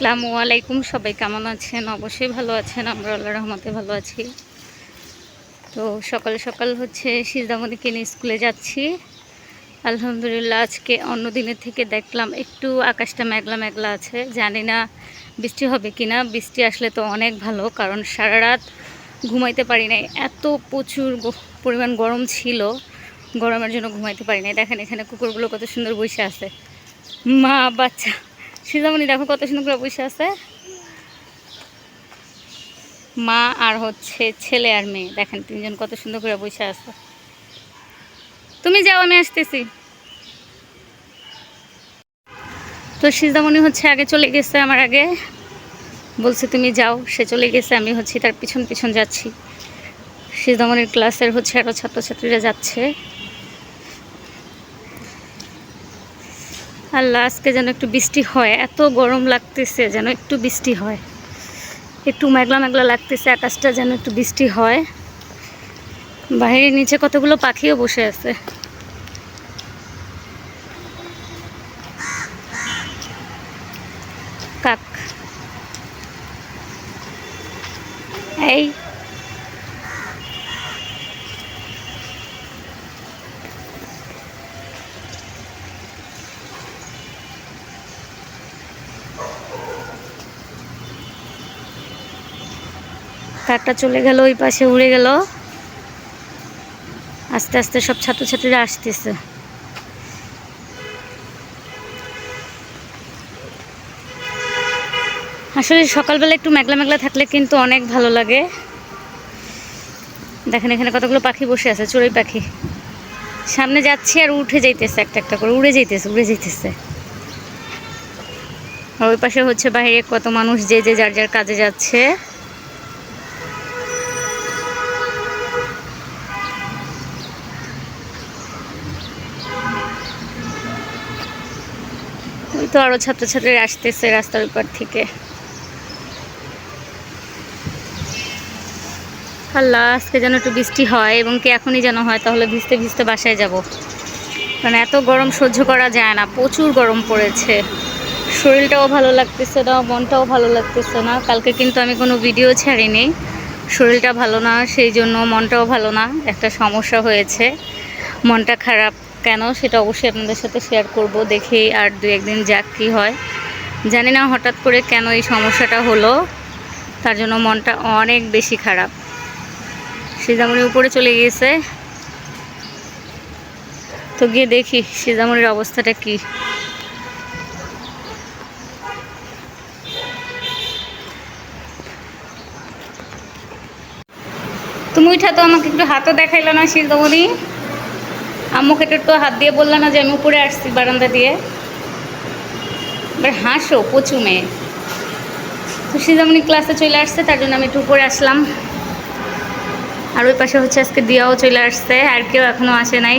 আসসালামু আলাইকুম, সবাই কেমন আছেন? অবশ্যই ভালো আছেন, আমরা আল্লাহ রহমতে ভালো আছি। তো সকাল সকাল হচ্ছে সিজদামণিকে নিয়ে স্কুলে যাচ্ছি। আলহামদুলিল্লাহ, আজকে অন্য দিনের থেকে দেখলাম একটু আকাশটা মেঘলা মেঘলা আছে। জানি না বৃষ্টি হবে কি না বৃষ্টি আসলে তো অনেক ভালো, কারণ সারা রাত ঘুমাইতে পারি নাই। এত প্রচুর পরিমাণ গরম ছিল, গরমের জন্য ঘুমাইতে পারি নাই। দেখেন এখানে কুকুরগুলো কত সুন্দর বসে আছে। মা, বাচ্চা। সিজামণি দেখো কত সুন্দর করে বসে আছে। মা আর হচ্ছে ছেলে আর মেয়ে, দেখেন তিনজন কত সুন্দর করে বসে আছে। তুমি যাও, আমি আসতেছি। তো সিজামণি হচ্ছে আগে চলে গেছে আমার আগে। বলছে, তুমি যাও। সে চলে গেছে, আমি হচ্ছে তার পিছন পিছন যাচ্ছি। সিজামণির ক্লাসের হচ্ছে আরও ছাত্রছাত্রীরা যাচ্ছে। আল্লাহ, আজকে যেন একটু বৃষ্টি হয়। এত গরম লাগতেছে যেন একটু বৃষ্টি হয়। একটু মেঘলা মেঘলা লাগতেছে, আকাশটা যেন একটু বৃষ্টি হয়। বাইরের নিচে কতগুলো পাখিও বসে আছে। কাক। এই কাকটা চলে গেল, ওই পাশে উড়ে গেল। আস্তে আস্তে সব ছাত্রছাত্রীরা আসতেছে। আসলে সকালবেলা একটু মেঘলা মেঘলা থাকলে কিন্তু অনেক ভালো লাগে। দেখেন এখানে কতগুলো পাখি বসে আছে, চড়ুই পাখি। সামনে যাচ্ছে আর উঠে যাইতেছে একটা একটা করে, উড়ে যাইতেছে উড়ে যাইতেছে। আর ওই পাশে হচ্ছে বাইরে কত মানুষ যে যে যার যার কাজে যাচ্ছে। তো আরও ছাত্রছাত্রীরা আসতেছে রাস্তার উপর থেকে। আল্লাহ, আজকে যেন একটু বৃষ্টি হয় এবং কি এখনই যেন হয়, তাহলে ভিজতে ভিজতে বাসায় যাব। কারণ এত গরম সহ্য করা যায় না, প্রচুর গরম পড়েছে। শরীরটাও ভালো লাগতেছে না, মনটাও ভালো লাগতেছে না। কালকে কিন্তু আমি কোনো ভিডিও ছাড়িনি। শরীরটা ভালো না, সেই জন্য মনটাও ভালো না, একটা সমস্যা হয়েছে। মনটা খারাপ। কেন সেটা অবশ্যই আপনাদের সাথে শেয়ার করব দেখি আর দু একদিন যাক কী হয়। জানি না হঠাৎ করে কেন এই সমস্যাটা হলো, তার জন্য মনটা অনেক বেশি খারাপ। সিজামণি উপরে চলে গিয়েছে। তো গিয়ে দেখি সিজামণির অবস্থাটা কি। তুমি উঠা তো আমাকে একটু হাতও দেখাইলো না সিজামণি আম্মুকে একটু হাত দিয়ে বলল না যে আমি উপরে আসছি বারান্দা দিয়ে। এবার হাসো পচু মেয়ে। তো সিজামণি ক্লাসে চলে আসছে, তার জন্য আমি একটু উপরে আসলাম। আর ওই পাশে হচ্ছে আজকে দিয়াও চলে আসছে, আর কেউ এখনও আসে নাই।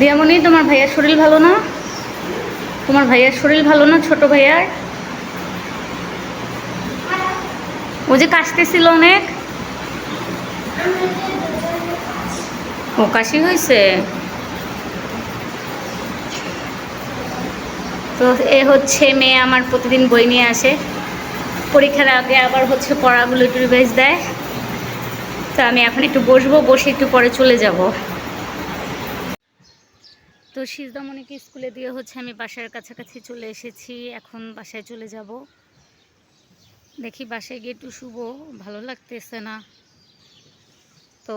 দিয়ামণি তোমার ভাইয়ার শরীর ভালো না? তোমার ভাইয়ার শরীর ভালো না, ছোট ভাইয়ার? ও যে কাশতেছিল অনেক। ও কাশি হয়েছে? তো এ হচ্ছে মেয়ে আমার প্রতিদিন বই নিয়ে আসে। পরীক্ষার আগে আবার হচ্ছে পড়াগুলো একটু রিভাইজ দেয়। তো আমি এখন একটু বসবো, বসে একটু পরে চলে যাব। তো সিজদামণিকে স্কুলে দিয়ে হচ্ছে আমি বাসার কাছাকাছি চলে এসেছি। এখন বাসায় চলে যাব। দেখি বাসায় গিয়ে একটু শুভ ভালো লাগতেছে না। তো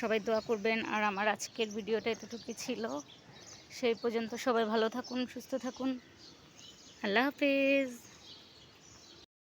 সবাই দোয়া করবেন। আর আমার আজকের ভিডিওটা এতটুকু ছিল। সেই পর্যন্ত সবাই ভালো থাকুন, সুস্থ থাকুন। আল্লাহ হাফেজ।